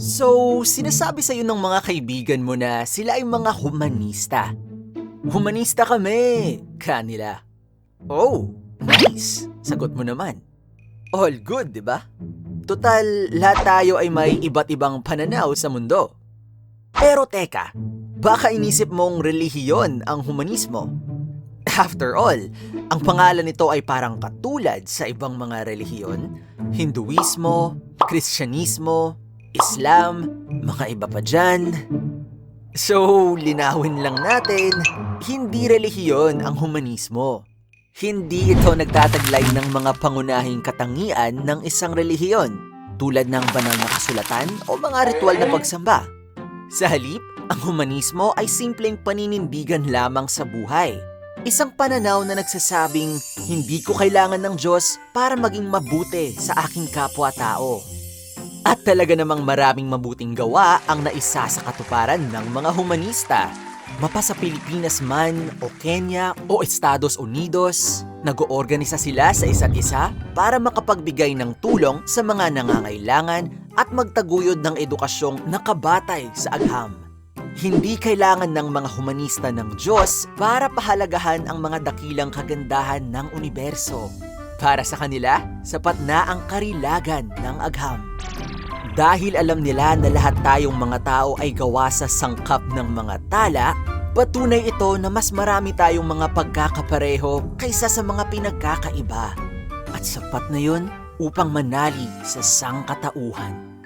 So, sinasabi sa'yo ng mga kaibigan mo na sila ay mga humanista. Humanista kami, kanila. Oh, nice. Sagot mo naman. All good, di ba? Total, lahat tayo ay may iba't ibang pananaw sa mundo. Pero teka, baka inisip mong relihiyon ang humanismo. After all, ang pangalan nito ay parang katulad sa ibang mga relihiyon, Hinduismo, Kristyanismo, Islam, mga iba pa dyan. So, linawin lang natin, hindi relihiyon ang humanismo. Hindi ito nagtataglay ng mga pangunahing katangian ng isang relihiyon, tulad ng banal na kasulatan o mga ritual na pagsamba. Sa halip, ang humanismo ay simpleng paninindigan lamang sa buhay. Isang pananaw na nagsasabing, hindi ko kailangan ng Diyos para maging mabuti sa aking kapwa-tao. At talaga namang maraming mabuting gawa ang naisa sa katuparan ng mga humanista. Mapa sa Pilipinas man o Kenya o Estados Unidos, nag-oorganisa sila sa isa't isa para makapagbigay ng tulong sa mga nangangailangan at magtaguyod ng edukasyong nakabatay sa agham. Hindi kailangan ng mga humanista ng Diyos para pahalagahan ang mga dakilang kagandahan ng universo. Para sa kanila, sapat na ang karilagan ng agham. Dahil alam nila na lahat tayong mga tao ay gawa sa sangkap ng mga tala, patunay ito na mas marami tayong mga pagkakapareho kaysa sa mga pinagkakaiba. At sapat na yun upang manali sa sangkatauhan.